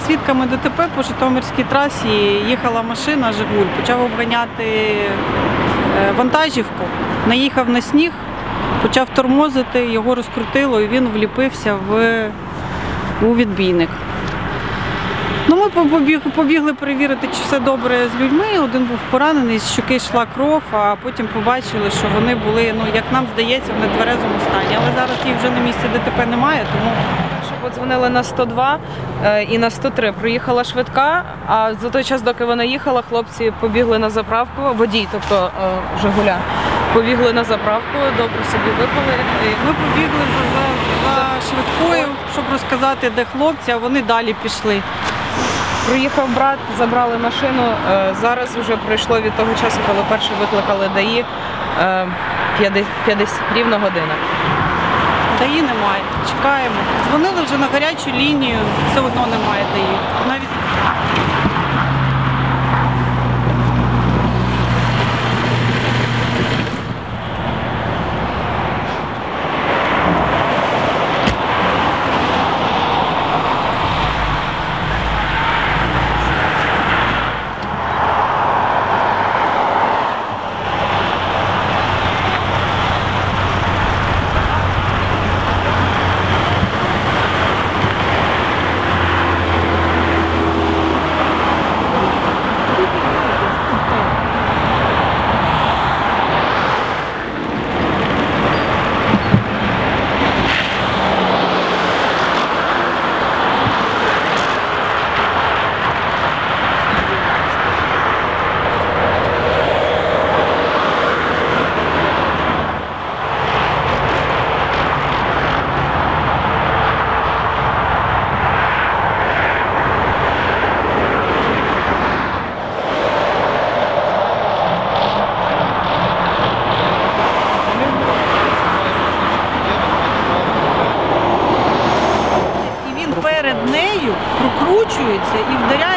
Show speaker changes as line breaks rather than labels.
свідками ДТП по Житомирській трасі їхала машина Жигуль, почав обганяти е, вантажівку, наїхав на сніг, почав тормозити, його розкрутило і він вліпився в, у відбійник. Ну, ми побіг, побігли перевірити, чи все добре з людьми. Один був поранений, з щоки йшла кров, а потім побачили, що вони були, ну як нам здається, в нетверезому стані. Але зараз їх вже на місці ДТП немає, тому
подзвонили на 102 е, і на 103. Приїхала швидка, а за той час, доки вона їхала, хлопці побігли на заправку, водій, тобто е, Жигуля, побігли на заправку, добре собі випили.
Ми побігли за, за, за швидкою, щоб розказати, де хлопці, а вони далі пішли.
Приїхав брат, забрали машину. Е, Зараз вже пройшло від того часу, коли перше викликали ДАІ е, 50, 50 рівно година.
Даї немає. Чекаємо. Дзвонили вже на гарячу лінію, все одно немає даї. Навіть працюється і вдаряє.